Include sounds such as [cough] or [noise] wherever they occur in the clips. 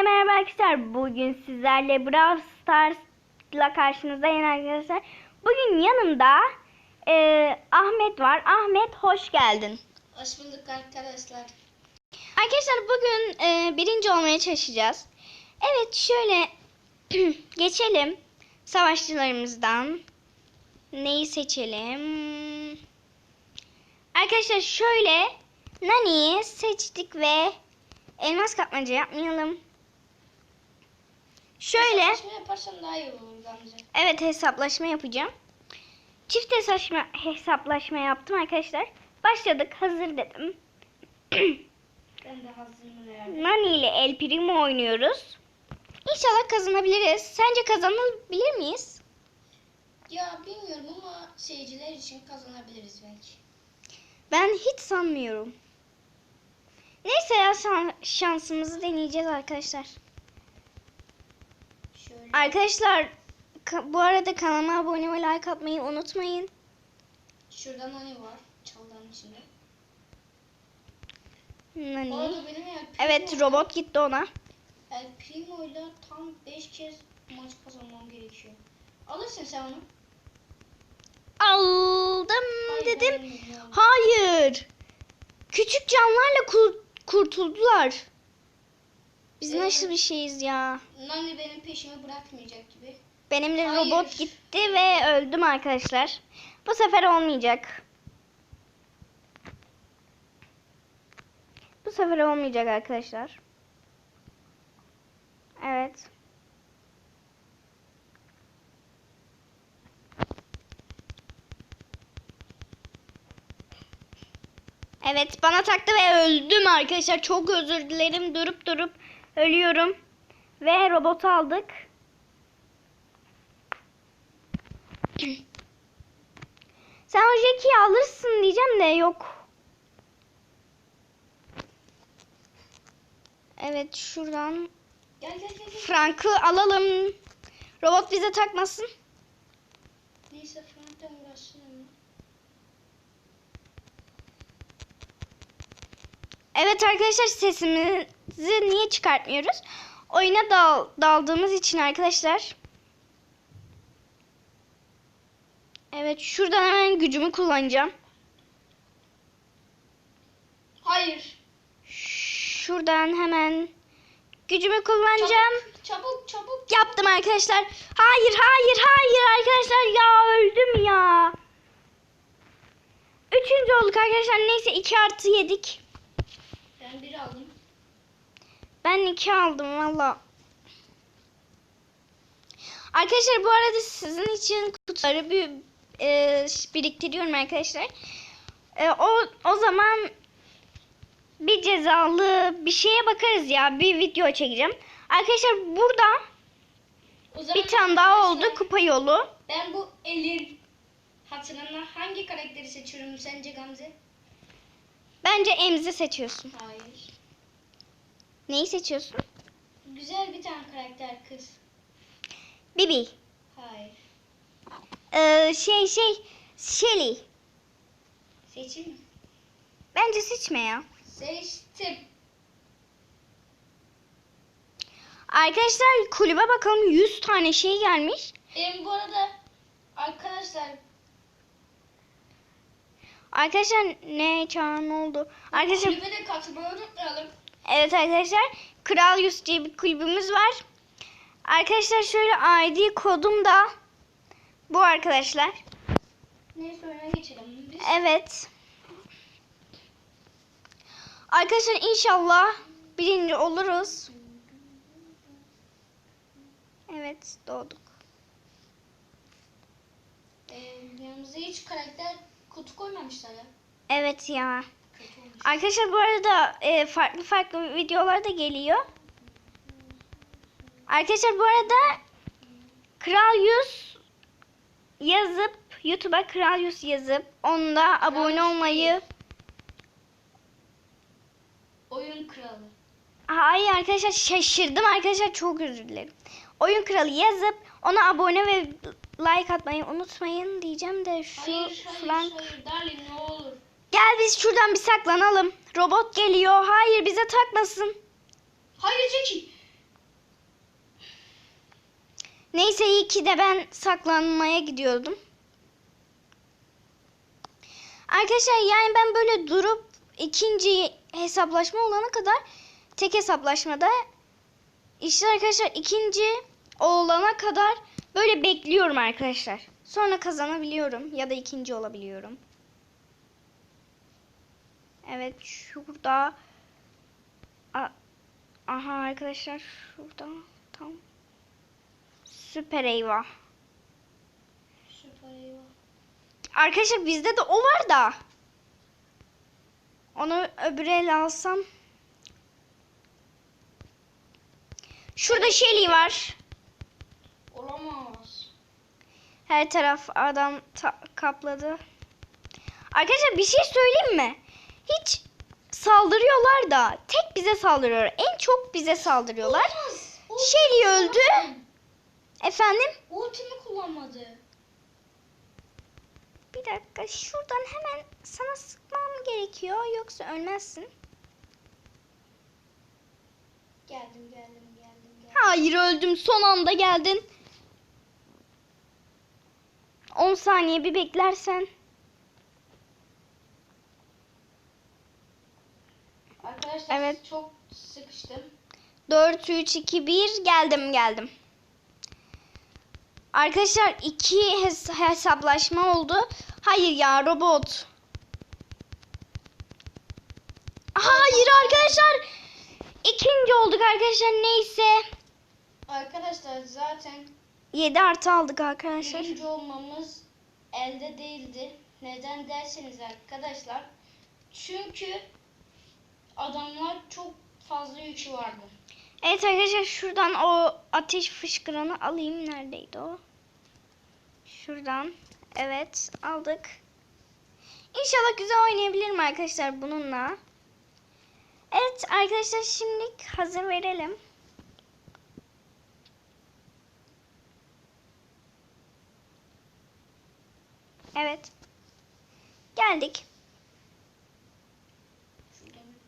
Hepinize merhaba arkadaşlar. Bugün sizlerle Brawl Stars'la karşınızdayım arkadaşlar. Bugün yanımda e, Ahmet var. Ahmet hoş geldin. Hoş bulduk arkadaşlar. Arkadaşlar bugün e, birinci olmaya çalışacağız. Evet şöyle [clears throat] geçelim savaşçılarımızdan. Neyi seçelim? Arkadaşlar şöyle Nani'yi seçtik ve elmas kapmaca yapmayalım. Şöyle Hesaplaşma yaparsan daha iyi olur Gamze. evet hesaplaşma yapacağım. Çift hesaplaşma, hesaplaşma yaptım arkadaşlar. Başladık hazır dedim. [clears throat] Ben de hazırım. Nani ile El Primo oynuyoruz. İnşallah kazanabiliriz. Sence kazanabilir miyiz? Ya bilmiyorum ama seyirciler için kazanabiliriz belki. Ben hiç sanmıyorum. Neyse ya şan- şansımızı deneyeceğiz arkadaşlar. Arkadaşlar ka- bu arada kanalıma abone ve like atmayı unutmayın. Şuradan hani var çaldanın içinde. Nani. arada benim El Primo Evet robot gitti ona. El Primo ile tam 5 kez maç kazanmam gerekiyor. Alırsın sen onu. Aldım Hayır, dedim. Hayır. Küçük canlarla kur- kurtuldular. Biz Evet. nasıl bir şeyiz ya? Nani benim peşimi bırakmayacak gibi. Benimle Hayır. robot gitti ve öldüm arkadaşlar. Bu sefer olmayacak. Bu sefer olmayacak arkadaşlar. Evet. Evet bana taktı ve öldüm arkadaşlar. Çok özür dilerim. Durup durup ölüyorum. Ve robot aldık. Sen o Jackie'yi alırsın diyeceğim de yok. Evet şuradan. Frank'ı alalım. Robot bize takmasın. Neyse Evet arkadaşlar sesimizi niye çıkartmıyoruz? Oyuna dal daldığımız için arkadaşlar. Evet şuradan hemen gücümü kullanacağım. Hayır. Şuradan hemen gücümü kullanacağım. Çabuk çabuk çabuk. Yaptım arkadaşlar. Hayır hayır hayır arkadaşlar ya öldüm ya. Üçüncü olduk arkadaşlar. Neyse 2 artı yedik. Ben bir aldım. Ben 2 aldım valla. Arkadaşlar bu arada sizin için kutuları bir e, biriktiriyorum arkadaşlar. E, o o zaman bir cezalı bir şeye bakarız ya. Bir video çekeceğim. Arkadaşlar burada O zaman bir tane daha oldu kupa yolu. Ben bu elin hatırına hangi karakteri seçiyorum sence Gamze? Bence Emzi seçiyorsun. Hayır. Neyi seçiyorsun? Güzel bir tane karakter kız. Bibi. Hayır. Ee, şey şey Shelly. Seçeyim mi? Bence seçme ya. Seçtim. Arkadaşlar kulübe bakalım 100 tane şey gelmiş. Benim bu arada arkadaşlar Arkadaşlar ne çağın oldu? Arkadaşlar kulübe de katılmayı unutmayalım. evet arkadaşlar Kral 100 diye bir kulübümüz var. Arkadaşlar şöyle ID kodum da bu arkadaşlar. Neyse oyuna geçelim. Biz Evet. Arkadaşlar inşallah birinci oluruz. Evet doğduk. e, yanımıza hiç karakter kutu koymamışlar ya. Evet ya. Arkadaşlar bu arada e, farklı farklı videolar da geliyor. Arkadaşlar bu arada Kral 100 yazıp YouTube'a Kral 100 yazıp onda abone 100 olmayı Oyun kralı. Hayır arkadaşlar şaşırdım arkadaşlar çok özür dilerim. Oyun kralı yazıp ona abone ve like atmayı unutmayın diyeceğim de şu Hayır hayır hayır darling ne olur. Gel biz şuradan bir saklanalım. Robot geliyor. Hayır bize takmasın. Hayır Jackie. Neyse iyi ki de ben saklanmaya gidiyordum. Arkadaşlar yani ben böyle durup ikinci hesaplaşma olana kadar tek hesaplaşmada işte arkadaşlar ikinci olana kadar böyle bekliyorum arkadaşlar. Sonra kazanabiliyorum ya da ikinci olabiliyorum. Evet şurada aha arkadaşlar şurada tam süper eyvah. Süper eyvah. Arkadaşlar bizde de o var da. Onu öbür ele alsam. Şurada Shelly var. Olamaz. Her taraf adam ta- kapladı. Arkadaşlar bir şey söyleyeyim mi? Hiç saldırıyorlar da tek bize saldırıyor. En çok bize saldırıyorlar. Olamaz. Shelly öldü. Efendim? Ultimi kullanmadı. Bir dakika şuradan hemen sana sıkmam gerekiyor yoksa ölmezsin. Geldim geldim geldim geldim. Hayır öldüm son anda geldin. 10 saniye bir beklersen. Arkadaşlar Evet. çok sıkıştım. 4, 3, 2, 1 geldim geldim. Arkadaşlar iki hes- hesaplaşma oldu. Hayır ya robot. Hayır arkadaşlar. İkinci olduk arkadaşlar neyse. Arkadaşlar zaten 7 artı aldık arkadaşlar. birinci olmamız elde değildi. Neden derseniz arkadaşlar. Çünkü adamlar çok fazla yükü vardı. Evet arkadaşlar şuradan o ateş fışkıranı alayım. Neredeydi o? Şuradan. Evet aldık. İnşallah güzel oynayabilirim arkadaşlar bununla. Evet arkadaşlar şimdilik hazır verelim. Evet. Geldik.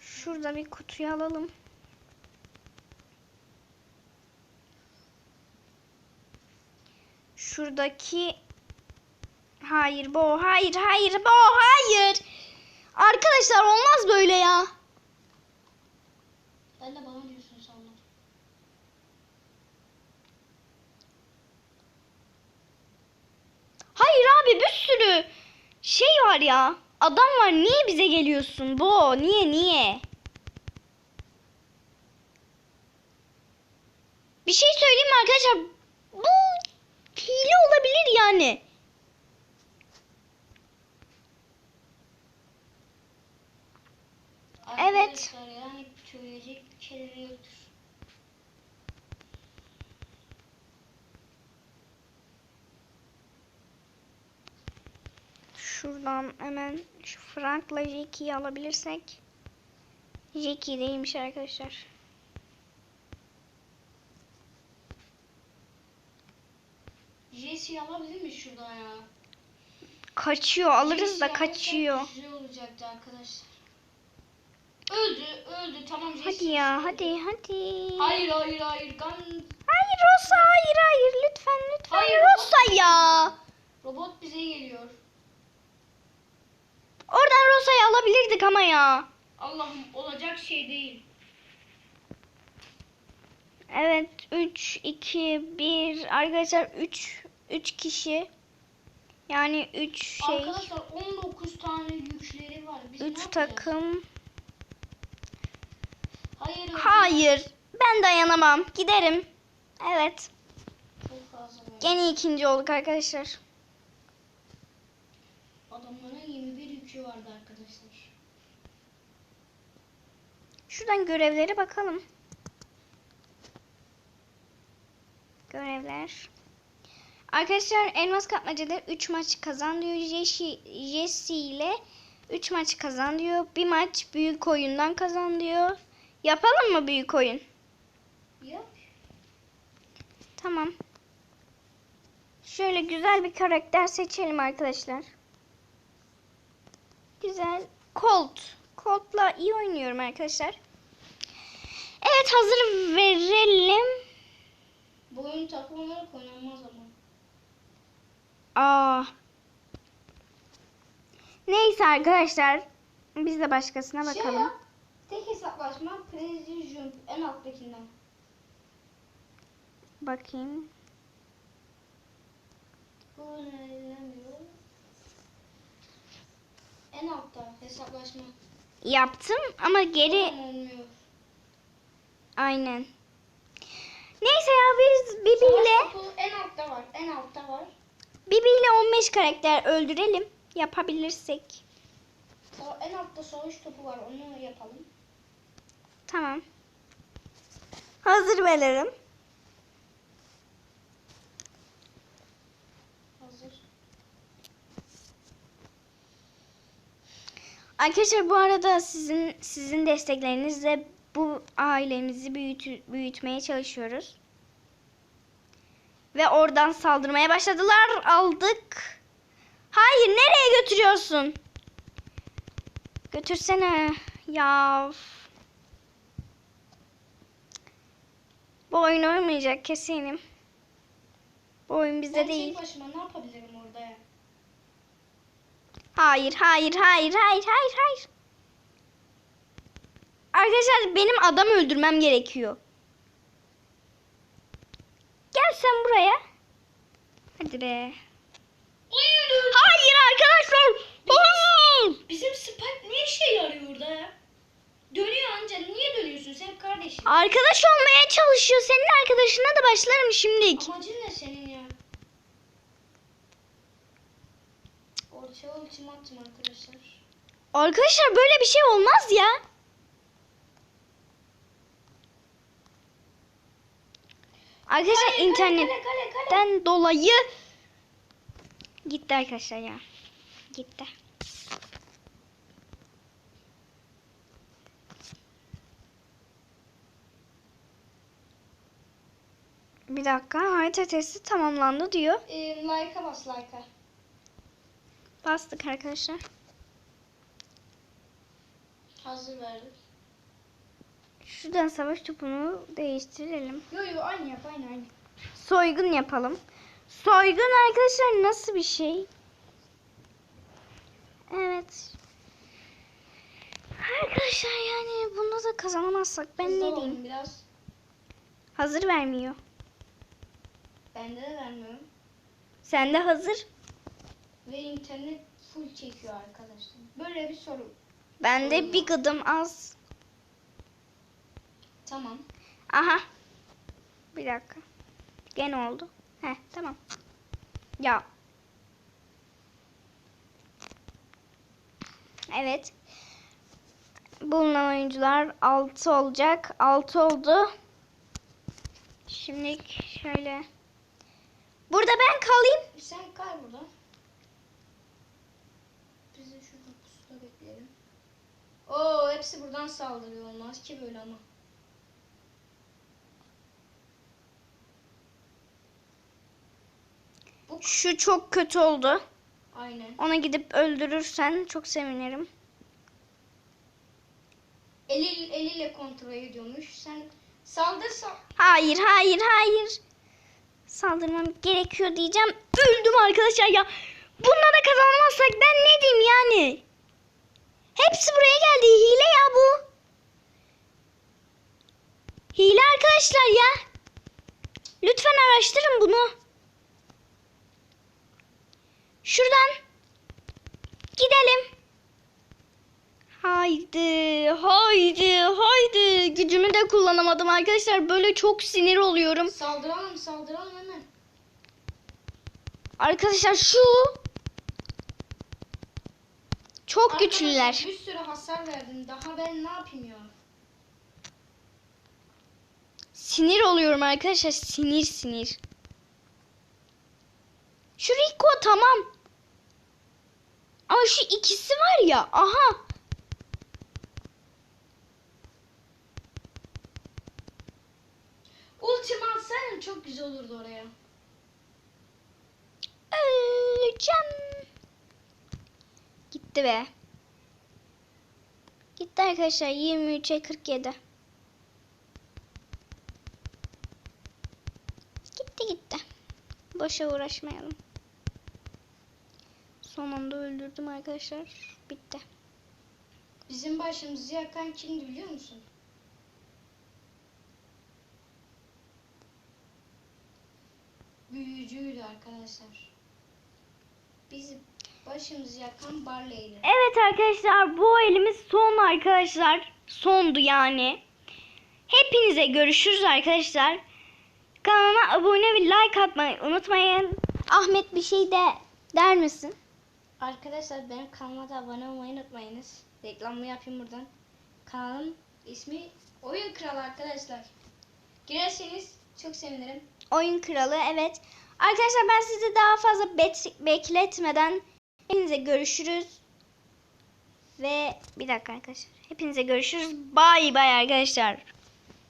Şurada bir- kutuyu alalım. Şuradaki Hayır bu hayır hayır bu hayır. Arkadaşlar olmaz böyle ya. De bana Hayır abi bir sürü şey var ya. Adam var niye bize geliyorsun? Bu niye niye? Bir şey söyleyeyim mi arkadaşlar? Bu hile olabilir yani. Evet. Yani bir kelime yoktur. Şuradan hemen şu Frank'la Jackie'yi alabilirsek. Jackie değilmiş arkadaşlar. Jesse'yi alabilir miyiz şuradan ya? Kaçıyor alırız da Jesse'yi kaçıyor. Güzel olacaktı arkadaşlar. Öldü, öldü. Tamam Jesse. Hadi ya hadi hadi. Hayır, hayır, hayır. Gan... Hayır Rosa hayır hayır lütfen lütfen Hayır, Rosa robot ya. Robot bize geliyor. Oradan Rosa'yı alabilirdik ama ya. Allah'ım olacak şey değil. Evet 3 2 1 arkadaşlar 3 3 kişi. Yani 3 şey Arkadaşlar 19 tane yükleri var. Biz ne 3 yapacağız? takım. Hayır. Hayır ben dayanamam giderim. Evet gene ikinci olduk arkadaşlar. 21 yükü vardı arkadaşlar. Şuradan görevlere bakalım. Görevler. Arkadaşlar elmas kapmacada 3 maç kazan diyor. Jesse, ile 3 maç kazan diyor. Bir maç büyük oyundan kazan diyor. Yapalım mı büyük oyun? Yap. Tamam. Şöyle güzel bir karakter seçelim arkadaşlar. Güzel. Colt. Colt'la iyi oynuyorum arkadaşlar. Evet hazır verelim. Bu oyun takım olarak oynanmaz ama. Aa. Neyse arkadaşlar. Biz de başkasına Şey bakalım. yap, tek hesaplaşma Precision en alttakinden. Bakayım. Bu önerilemiyor. En altta hesaplaşma. Yaptım ama geri olmuyor. aynen. Neyse ya biz Bibi ile Savaş topu en altta var. En altta var. Bibi ile 15 karakter öldürelim. Yapabilirsek. En altta savaş topu var. Onu yapalım. Tamam. Hazır veririm. Hazır. Arkadaşlar bu arada sizin sizin desteklerinizle bu ailemizi büyütü- büyütmeye çalışıyoruz. Ve oradan saldırmaya başladılar. Aldık. Hayır nereye götürüyorsun? Götürsene. Ya. Bu oyun olmayacak kesinim. Bu oyun bizde Ben değil. tek başıma ne yapabilirim? Hayır, hayır, hayır, hayır, hayır, hayır. Arkadaşlar benim adam öldürmem gerekiyor. Gel sen buraya. Hadi be. Hayır arkadaşlar. Hayır. Bizim Spike ne işe yarıyor orada ya? Dönüyor anca. Niye dönüyorsun sen kardeşim? Arkadaş olmaya çalışıyor. Senin arkadaşına da başlarım şimdilik. Amacın ne senin ya? Ortaya ultimatum arkadaşlar. Arkadaşlar böyle bir şey olmaz ya. Arkadaşlar Kale, kale, internet. kale, kale, kale. Dolayı gitti arkadaşlar ya. Gitti. Bir dakika harita testi tamamlandı diyor. Ee, like'a bas like'a. Bastık arkadaşlar. Hazır verdik. Şuradan savaş topunu değiştirelim. Yo yo aynı yap aynı aynı. Soygun yapalım. Soygun arkadaşlar nasıl bir şey? Evet. Arkadaşlar yani bunda da kazanamazsak ben Hızlı ne diyeyim? Biraz. Hazır vermiyor. Bende de vermiyorum. Sende hazır. Ve internet full çekiyor arkadaşlar. Böyle bir soru. Bende bir gıdım az. Tamam. Aha. Bir dakika. Gene oldu. Heh tamam. Ya. Evet. Bulunan oyuncular 6 olacak. 6 oldu. Şimdi şöyle. Burada ben kalayım. Sen kay burada. Biz de şurada pusuda bekleyelim. Oo hepsi buradan saldırıyor olmaz ki böyle ama. Şu çok kötü oldu. Aynen. Ona gidip öldürürsen çok sevinirim. Eli, eliyle kontrol ediyormuş. Sen saldır sal. Hayır, hayır, hayır. Saldırmam gerekiyor diyeceğim. Öldüm arkadaşlar ya. Bununla da kazanmazsak ben ne diyeyim yani? Hepsi buraya geldi. Hile ya bu. Hile arkadaşlar ya. Lütfen araştırın bunu. Şuradan gidelim. Haydi, haydi, haydi. Gücümü de kullanamadım arkadaşlar. Böyle çok sinir oluyorum. Saldıralım saldıralım hemen. Arkadaşlar şu çok Arkadaşlar, güçlüler. Bir sürü hasar verdim. Daha ben ne yapayım ya? Sinir oluyorum arkadaşlar. Sinir sinir. Şu Rico tamam. Ama şu ikisi var ya. Aha. Ultima atsaydın çok güzel olurdu oraya. Öleceğim. Gitti be. Gitti arkadaşlar. 23'e 47. Gitti gitti. Boşa uğraşmayalım. Sonunda öldürdüm arkadaşlar. Bitti. Bizim başımızı yakan kimdi biliyor musun? Büyücüydü arkadaşlar. Başımızı yakan Barley'di. Evet arkadaşlar bu elimiz son arkadaşlar. Sondu yani. Hepinize görüşürüz arkadaşlar. Kanalıma abone ve like atmayı unutmayın. Ahmet bir şey de der misin? Arkadaşlar benim kanalıma da abone olmayı unutmayınız. Reklamımı yapayım buradan. Kanalım ismi Oyun Kralı arkadaşlar. Girerseniz çok sevinirim. Oyun kralı evet. Arkadaşlar ben sizi daha fazla bekletmeden hepinize görüşürüz. Ve bir dakika arkadaşlar. Hepinize görüşürüz. Bay bay arkadaşlar.